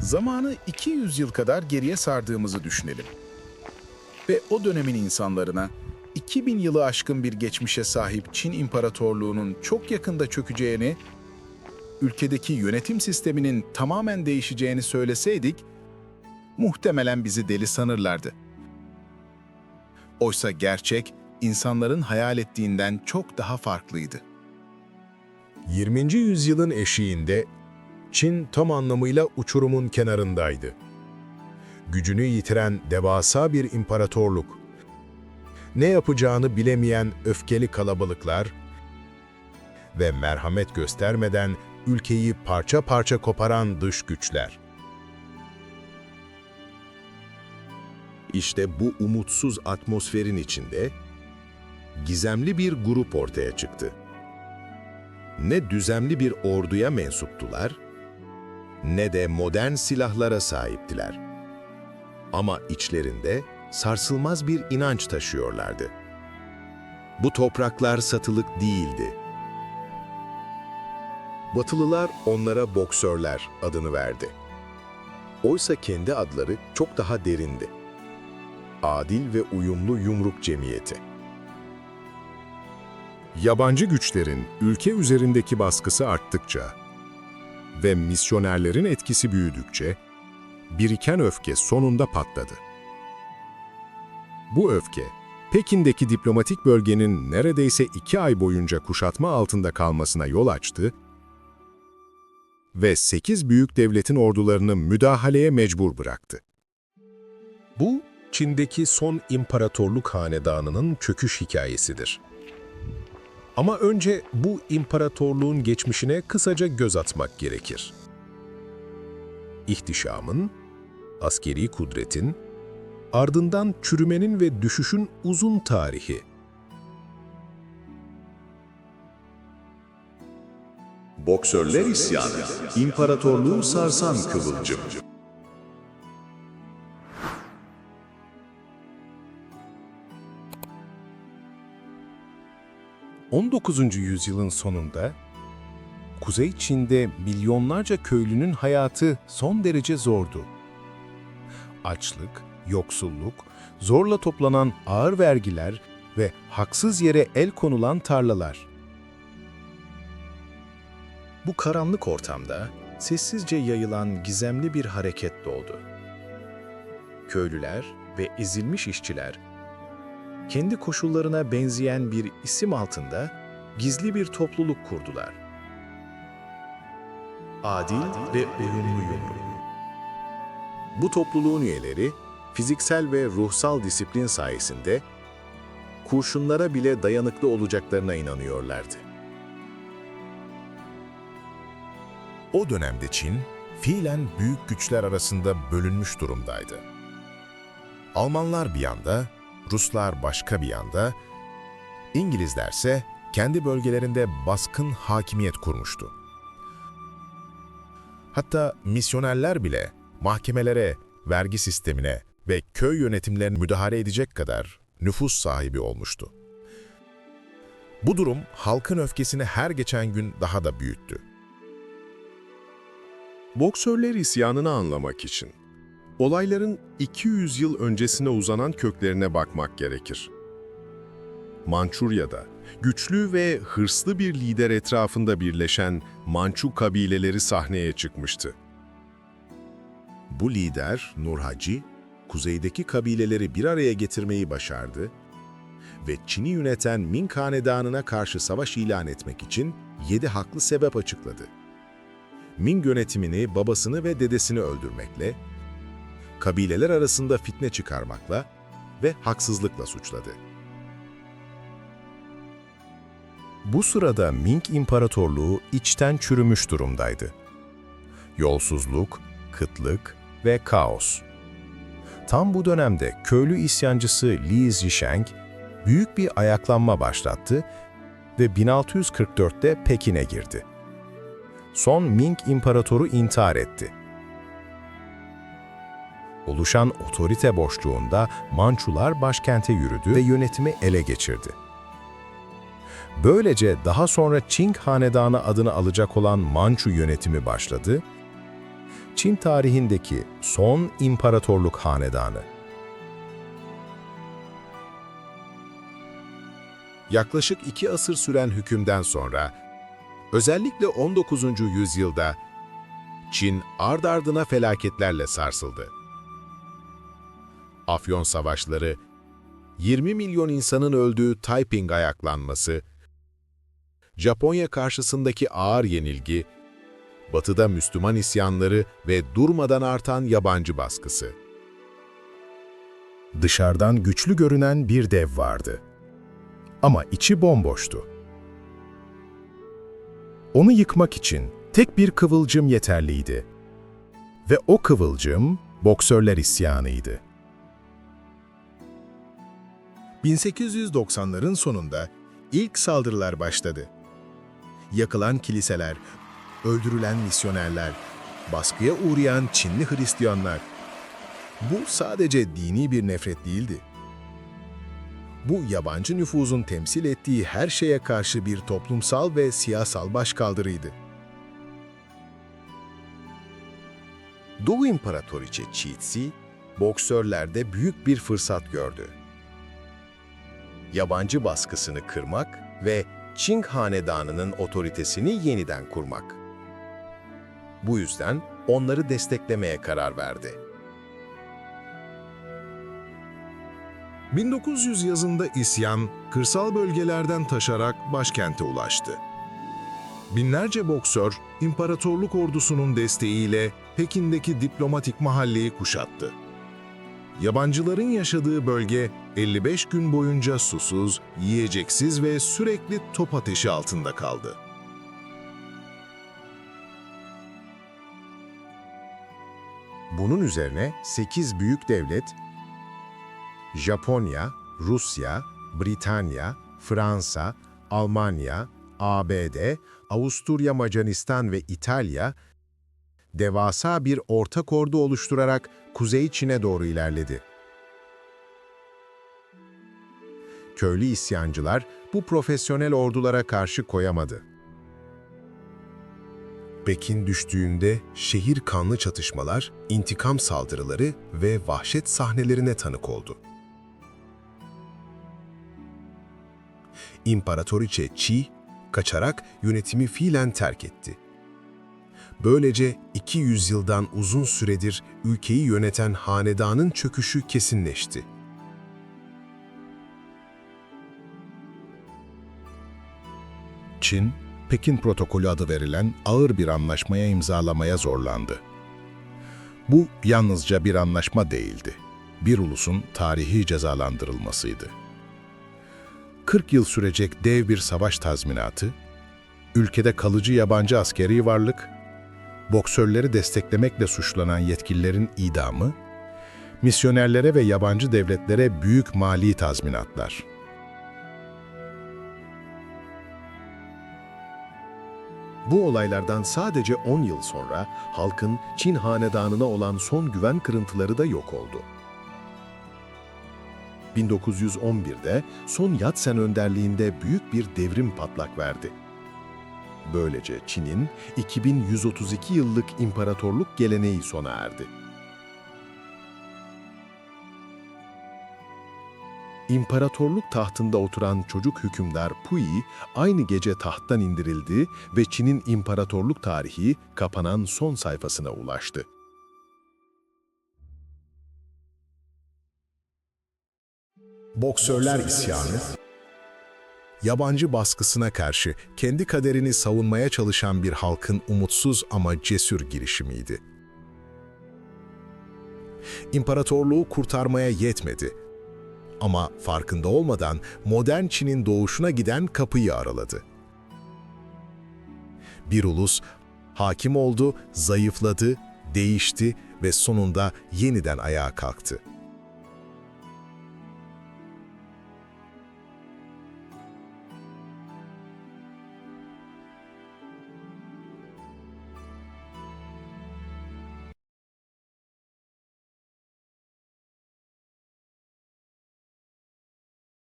Zamanı 200 yıl kadar geriye sardığımızı düşünelim. Ve o dönemin insanlarına 2000 yılı aşkın bir geçmişe sahip Çin İmparatorluğu'nun çok yakında çökeceğini, ülkedeki yönetim sisteminin tamamen değişeceğini söyleseydik, muhtemelen bizi deli sanırlardı. Oysa gerçek, insanların hayal ettiğinden çok daha farklıydı. 20. yüzyılın eşiğinde Çin tam anlamıyla uçurumun kenarındaydı. Gücünü yitiren devasa bir imparatorluk, ne yapacağını bilemeyen öfkeli kalabalıklar ve merhamet göstermeden ülkeyi parça parça koparan dış güçler. İşte bu umutsuz atmosferin içinde gizemli bir grup ortaya çıktı. Ne düzenli bir orduya mensuptular, ne de modern silahlara sahiptiler. Ama içlerinde sarsılmaz bir inanç taşıyorlardı. Bu topraklar satılık değildi. Batılılar onlara boksörler adını verdi. Oysa kendi adları çok daha derindi. Adil ve uyumlu yumruk cemiyeti. Yabancı güçlerin ülke üzerindeki baskısı arttıkça ve misyonerlerin etkisi büyüdükçe biriken öfke sonunda patladı. Bu öfke, Pekin'deki diplomatik bölgenin neredeyse iki ay boyunca kuşatma altında kalmasına yol açtı ve sekiz büyük devletin ordularını müdahaleye mecbur bıraktı. Bu, Çin'deki son imparatorluk hanedanının çöküş hikayesidir. Ama önce bu imparatorluğun geçmişine kısaca göz atmak gerekir. İhtişamın, askeri kudretin, ardından çürümenin ve düşüşün uzun tarihi. Boksörler isyanı, imparatorluğu sarsan kıvılcım. — 19. yüzyılın sonunda Kuzey Çin'de milyonlarca köylünün hayatı son derece zordu. Açlık, yoksulluk, zorla toplanan ağır vergiler ve haksız yere el konulan tarlalar. Bu karanlık ortamda sessizce yayılan gizemli bir hareket doğdu. Köylüler ve ezilmiş işçiler, kendi koşullarına benzeyen bir isim altında gizli bir topluluk kurdular. Adil ve uyumlu yumruk. Bu topluluğun üyeleri, fiziksel ve ruhsal disiplin sayesinde kurşunlara bile dayanıklı olacaklarına inanıyorlardı. O dönemde Çin, fiilen büyük güçler arasında bölünmüş durumdaydı. Almanlar bir yanda, Ruslar başka bir yanda, İngilizlerse kendi bölgelerinde baskın hakimiyet kurmuştu. Hatta misyonerler bile mahkemelere, vergi sistemine ve köy yönetimlerine müdahale edecek kadar nüfus sahibi olmuştu. Bu durum halkın öfkesini her geçen gün daha da büyüttü. Boksörler isyanını anlamak için olayların 200 yıl öncesine uzanan köklerine bakmak gerekir. Mançurya'da güçlü ve hırslı bir lider etrafında birleşen Mançu kabileleri sahneye çıkmıştı. Bu lider Nurhaci, kuzeydeki kabileleri bir araya getirmeyi başardı ve Çin'i yöneten Ming Hanedanı'na karşı savaş ilan etmek için yedi haklı sebep açıkladı. Ming yönetimini, babasını ve dedesini öldürmekle, kabileler arasında fitne çıkarmakla ve haksızlıkla suçladı. Bu sırada Ming İmparatorluğu içten çürümüş durumdaydı. Yolsuzluk, kıtlık ve kaos. Tam bu dönemde köylü isyancısı Li Zisheng büyük bir ayaklanma başlattı ve 1644'te Pekin'e girdi. Son Ming İmparatoru intihar etti. Oluşan otorite boşluğunda Mançular başkente yürüdü ve yönetimi ele geçirdi. Böylece daha sonra Qing Hanedanı adını alacak olan Mançu yönetimi başladı Çin tarihindeki son imparatorluk hanedanı. Yaklaşık iki asır süren hükümden sonra, özellikle 19. yüzyılda Çin ard ardına felaketlerle sarsıldı. Afyon savaşları, 20 milyon insanın öldüğü Taiping ayaklanması, Japonya karşısındaki ağır yenilgi, Batı'da Müslüman isyanları ve durmadan artan yabancı baskısı. Dışarıdan güçlü görünen bir dev vardı. Ama içi bomboştu. Onu yıkmak için tek bir kıvılcım yeterliydi. Ve o kıvılcım boksörler isyanıydı. 1890'ların sonunda ilk saldırılar başladı. Yakılan kiliseler, öldürülen misyonerler, baskıya uğrayan Çinli Hristiyanlar. Bu sadece dini bir nefret değildi. Bu yabancı nüfuzun temsil ettiği her şeye karşı bir toplumsal ve siyasal başkaldırıydı. Doğu İmparatoriçe Çiğitsi, boksörlerde büyük bir fırsat gördü. Yabancı baskısını kırmak ve Çing Hanedanı'nın otoritesini yeniden kurmak. Bu yüzden onları desteklemeye karar verdi. 1900 yazında isyan, kırsal bölgelerden taşarak başkente ulaştı. Binlerce boksör, imparatorluk ordusunun desteğiyle Pekin'deki diplomatik mahalleyi kuşattı. Yabancıların yaşadığı bölge 55 gün boyunca susuz, yiyeceksiz ve sürekli top ateşi altında kaldı. Bunun üzerine 8 büyük devlet Japonya, Rusya, Britanya, Fransa, Almanya, ABD, Avusturya Macaristan ve İtalya devasa bir ortak ordu oluşturarak Kuzey Çin'e doğru ilerledi. Köylü isyancılar bu profesyonel ordulara karşı koyamadı. Pekin düştüğünde şehir kanlı çatışmalar, intikam saldırıları ve vahşet sahnelerine tanık oldu. İmparatoriçe Qi, kaçarak yönetimi fiilen terk etti. Böylece 200 yıldan uzun süredir ülkeyi yöneten hanedanın çöküşü kesinleşti. Çin, Pekin Protokolü adı verilen ağır bir anlaşmaya imzalamaya zorlandı. Bu yalnızca bir anlaşma değildi. Bir ulusun tarihi cezalandırılmasıydı. 40 yıl sürecek dev bir savaş tazminatı, ülkede kalıcı yabancı askeri varlık, boksörleri desteklemekle suçlanan yetkililerin idamı, misyonerlere ve yabancı devletlere büyük mali tazminatlar. Bu olaylardan sadece 10 yıl sonra halkın Çin hanedanına olan son güven kırıntıları da yok oldu. 1911'de Son Yat-sen önderliğinde büyük bir devrim patlak verdi. Böylece Çin'in 2132 yıllık imparatorluk geleneği sona erdi. İmparatorluk tahtında oturan çocuk hükümdar Pui aynı gece tahttan indirildi ve Çin'in imparatorluk tarihi kapanan son sayfasına ulaştı. Boksörler isyanı Yabancı baskısına karşı kendi kaderini savunmaya çalışan bir halkın umutsuz ama cesur girişimiydi. İmparatorluğu kurtarmaya yetmedi ama farkında olmadan modern Çin'in doğuşuna giden kapıyı araladı. Bir ulus hakim oldu, zayıfladı, değişti ve sonunda yeniden ayağa kalktı.